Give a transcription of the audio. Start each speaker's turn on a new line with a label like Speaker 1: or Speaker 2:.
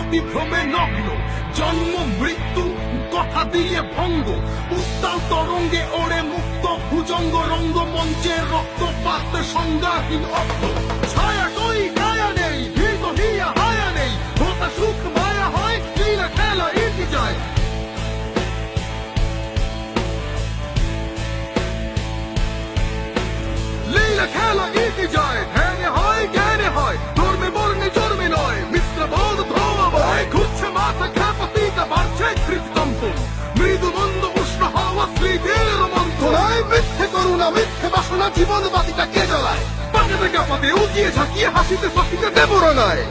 Speaker 1: অতিভ্রমে নগ্ন, জন্ম, মৃত্যু, কথা দিয়ে ভঙ্গ, উত্তাল তরঙ্গে ওড়ে মুক্ত, ভুজঙ্গ রঙ্গমঞ্চের রক্তপাত, সংজ্ঞাহীন অর্থ ছায়া জীবন বাতিটা কে জ্বলায় থেকে কাপাতে উঠিয়ে ঝাঁকিয়ে হাসিতে ফাঁসিতে দেব রঙায়